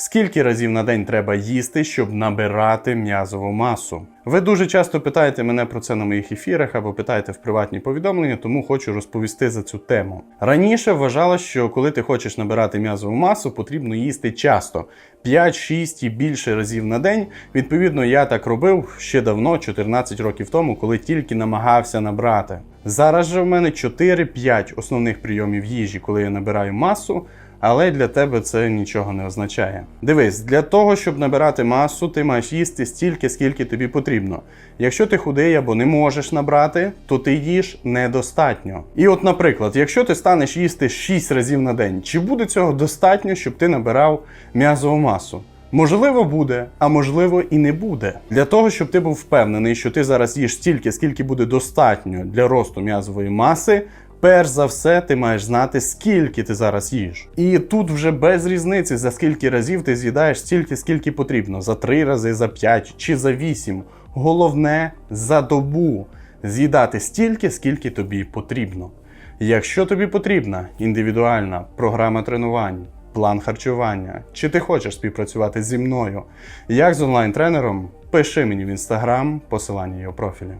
Скільки разів на день треба їсти, щоб набирати м'язову масу? Ви дуже часто питаєте мене про це на моїх ефірах або питаєте в приватні повідомлення, тому хочу розповісти за цю тему. Раніше вважалось, що коли ти хочеш набирати м'язову масу, потрібно їсти часто 5, 6 і більше разів на день. Відповідно, я так робив ще давно, 14 років тому, коли тільки намагався набрати. Зараз же в мене 4-5 основних прийомів їжі, коли я набираю масу. Але для тебе це нічого не означає. Дивись, для того, щоб набирати масу, ти маєш їсти стільки, скільки тобі потрібно. Якщо ти худий або не можеш набрати, то ти їш недостатньо. І от, наприклад, якщо ти станеш їсти 6 разів на день, чи буде цього достатньо, щоб ти набирав м'язову масу? Можливо, буде, а можливо і не буде. Для того, щоб ти був впевнений, що ти зараз їш стільки, скільки буде достатньо для росту м'язової маси. Перш за все, ти маєш знати, скільки ти зараз їш. І тут вже без різниці, за скільки разів ти з'їдаєш стільки, скільки потрібно: за 3 рази, за 5 чи за 8. Головне за добу з'їдати стільки, скільки тобі потрібно. Якщо тобі потрібна індивідуальна програма тренувань, план харчування, чи ти хочеш співпрацювати зі мною як з онлайн-тренером, пиши мені в інстаграм, посилання є у профілі.